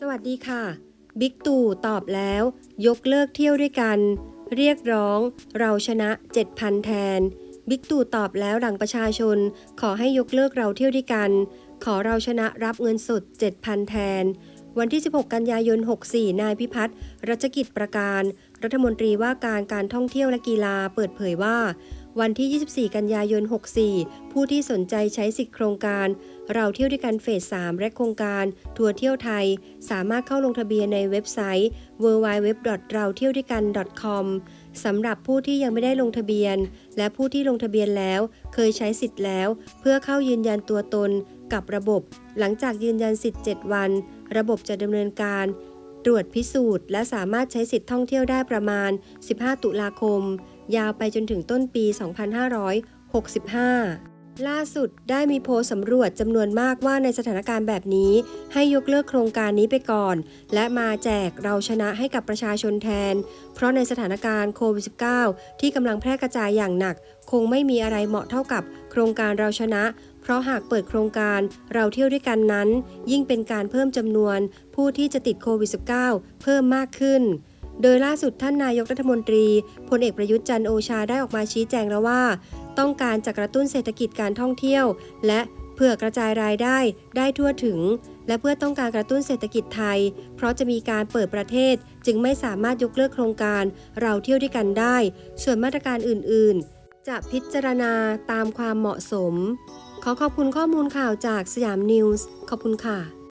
สวัสดีค่ะ บิ๊กตู่ตอบแล้ว ยกเลิกเที่ยวด้วยกัน เรียกร้อง เราชนะ 7,000 แทน บิ๊กตู่ตอบแล้วหลังประชาชน ขอให้ยกเลิกเราเที่ยวด้วยกัน ขอเราชนะรับเงินสด 7,000 แทน วันที่ 16 กันยายน 64 นายพิพัฒน์รัชกิจประการ รัฐมนตรีว่าการการท่องเที่ยวและกีฬาเปิดเผยว่า วันที่ 24 กันยายน 64 ผู้ที่สนใจใช้สิทธิโครงการ เราเที่ยวด้วยกันเฟส 3 และโครงการ ทัวร์เที่ยวไทย สามารถเข้าลงทะเบียนในเว็บไซต์ www. เราเที่ยวด้วยกัน .com สำหรับผู้ที่ยังไม่ได้ลงทะเบียน และผู้ที่ลงทะเบียนแล้ว เคยใช้สิทธิ์แล้ว เพื่อเข้ายืนยันตัวตน กับระบบ หลังจากยืนยันสิทธิ์ 7 วัน ระบบจะดำเนินการตรวจพิสูจน์และสามารถใช้สิทธิ์ท่องเที่ยวได้ประมาณ 15 ตุลาคม ยาวไปจนถึงต้นปี 2565 ล่าสุดได้มีโพลสำรวจจำนวนมากว่าในสถานการณ์แบบนี้ ให้ยกเลิกโครงการนี้ไปก่อน และมาแจกเราชนะให้กับประชาชนแทน เพราะในสถานการณ์โควิด -19 ที่กำลังแพร่กระจายอย่างหนัก คงไม่มีอะไรเหมาะเท่ากับโครงการเราชนะเพราะหากเปิดโครงการเราเที่ยวด้วยกันนั้น ยิ่งเป็นการเพิ่มจำนวนผู้ที่จะติดโควิด -19 เพิ่มมากขึ้น โดยล่าสุดท่านนายกรัฐมนตรีพลเอกประยุทธ์จันโอชาได้ออกมาชี้แจงแล้วว่า ต้องการจะกระตุ้นเศรษฐกิจการท่องเที่ยว และเพื่อกระจายรายได้ได้ทั่วถึง และเพื่อต้องการกระตุ้นเศรษฐกิจไทย เพราะจะมีการเปิดประเทศจึงไม่สามารถยกเลิกโครงการเราเที่ยวด้วยกันได้ ส่วนมาตรการอื่น ๆ จะพิจารณาตามความเหมาะสม ขอขอบคุณข้อมูลข่าวจากสยามนิวส์ขอบคุณค่ะ